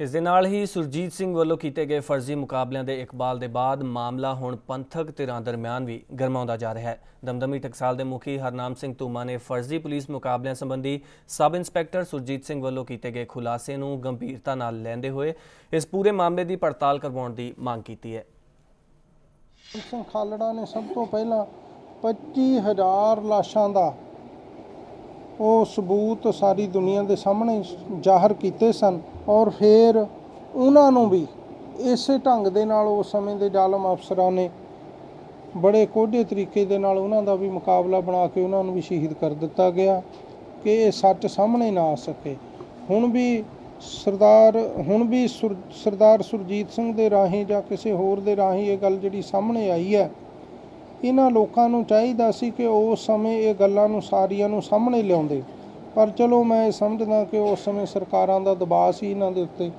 ਇਸ ਦੇ ਨਾਲ ਹੀ ਸੁਰਜੀਤ ਸਿੰਘ ਵੱਲੋਂ ਕੀਤੇ ਗਏ ਫਰਜ਼ੀ ਮੁਕਾਬਲਿਆਂ ਦੇ ਇਕਬਾਲ ਦੇ ਬਾਅਦ ਮਾਮਲਾ ਹੁਣ ਪੰਥਕ ਧਿਰਾਂ ਦਰਮਿਆਨ ਵੀ ਗਰਮਾਉਂਦਾ ਜਾ ਰਿਹਾ ਹੈ। ਦਮਦਮੀ ਟਕਸਾਲ ਦੇ ਮੁਖੀ ਹਰਨਾਮ ਸਿੰਘ ਧੂਮਾ ਨੇ ਫਰਜ਼ੀ ਪੁਲਿਸ ਮੁਕਾਬਲਿਆਂ ਸੰਬੰਧੀ ਸਬ ਇੰਸਪੈਕਟਰ ਸੁਰਜੀਤ ਸਿੰਘ ਵੱਲੋਂ ਕੀਤੇ ਗਏ ਖੁਲਾਸੇ ਨੂੰ ਗੰਭੀਰਤਾ ਨਾਲ ਲੈਂਦੇ ਹੋਏ ਇਸ ਪੂਰੇ ਮਾਮਲੇ ਦੀ ਪੜਤਾਲ ਕਰਵਾਉਣ ਦੀ ਮੰਗ ਕੀਤੀ ਹੈ। ਸਿੰਘ ਖਾਲੜਾ ਨੇ ਸਭ ਤੋਂ ਪਹਿਲਾਂ 25000 ਲਾਸ਼ਾਂ ਦਾ ਉਹ ਸਬੂਤ ਸਾਰੀ ਦੁਨੀਆ ਦੇ ਸਾਹਮਣੇ ਜ਼ਾਹਰ ਕੀਤੇ ਸਨ ਔਰ ਫਿਰ ਉਹਨਾਂ ਨੂੰ ਵੀ ਇਸੇ ਢੰਗ ਦੇ ਨਾਲ ਉਸ ਸਮੇਂ ਦੇ ਜ਼ਾਲਮ ਅਫਸਰਾਂ ਨੇ ਬੜੇ ਕੋਢੇ ਤਰੀਕੇ ਦੇ ਨਾਲ ਉਹਨਾਂ ਦਾ ਵੀ ਮੁਕਾਬਲਾ ਬਣਾ ਕੇ ਉਹਨਾਂ ਨੂੰ ਵੀ ਸ਼ਹੀਦ ਕਰ ਦਿੱਤਾ ਗਿਆ ਕਿ ਇਹ ਸੱਚ ਸਾਹਮਣੇ ਨਾ ਆ ਸਕੇ। ਹੁਣ ਵੀ ਸਰਦਾਰ, ਹੁਣ ਵੀ ਸੁਰ- ਸਰਦਾਰ ਸੁਰਜੀਤ ਸਿੰਘ ਦੇ ਰਾਹੀਂ ਜਾਂ ਕਿਸੇ ਹੋਰ ਦੇ ਰਾਹੀਂ ਇਹ ਗੱਲ ਜਿਹੜੀ ਸਾਹਮਣੇ ਆਈ ਹੈ ਇਹਨਾਂ ਲੋਕਾਂ ਨੂੰ ਚਾਹੀਦਾ ਸੀ ਕਿ ਉਸ ਸਮੇਂ ਇਹ ਗੱਲਾਂ ਨੂੰ ਸਾਰੀਆਂ ਨੂੰ ਸਾਹਮਣੇ ਲਿਆਉਂਦੇ। ਪਰ ਚਲੋ ਮੈਂ ਇਹ ਸਮਝਦਾ ਕਿ ਉਸ ਸਮੇਂ ਸਰਕਾਰਾਂ ਦਾ ਦਬਾਅ ਸੀ ਇਹਨਾਂ ਦੇ ਉੱਤੇ,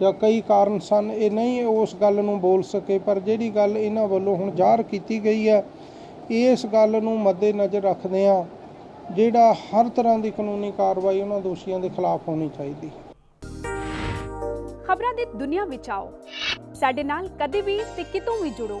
ਜਾਂ ਕਈ ਕਾਰਨ ਸਨ। ਇਹ ਨਹੀਂ ਉਸ ਗੱਲ ਨੂੰ ਬੋਲ ਸਕੇ, ਪਰ ਜਿਹੜੀ ਗੱਲ ਇਹਨਾਂ ਵੱਲੋਂ ਹੁਣ ਜ਼ਾਹਰ ਕੀਤੀ ਗਈ ਹੈ, ਇਸ ਗੱਲ ਨੂੰ ਮੱਦੇਨਜ਼ਰ ਰੱਖਦੇ ਆ ਜਿਹੜਾ ਹਰ ਤਰ੍ਹਾਂ ਦੀ ਕਾਨੂੰਨੀ ਕਾਰਵਾਈ ਉਹਨਾਂ ਦੋਸ਼ੀਆਂ ਦੇ ਖਿਲਾਫ ਹੋਣੀ ਚਾਹੀਦੀ ਖਬਰਾਂ ਦੀ ਦੁਨੀਆ ਵਿੱਚ ਆਓ। ਸਾਡੇ ਨਾਲ ਕਦੇ ਵੀ ਤੇ ਕਿਤੋਂ ਵੀ ਜੁੜੋ।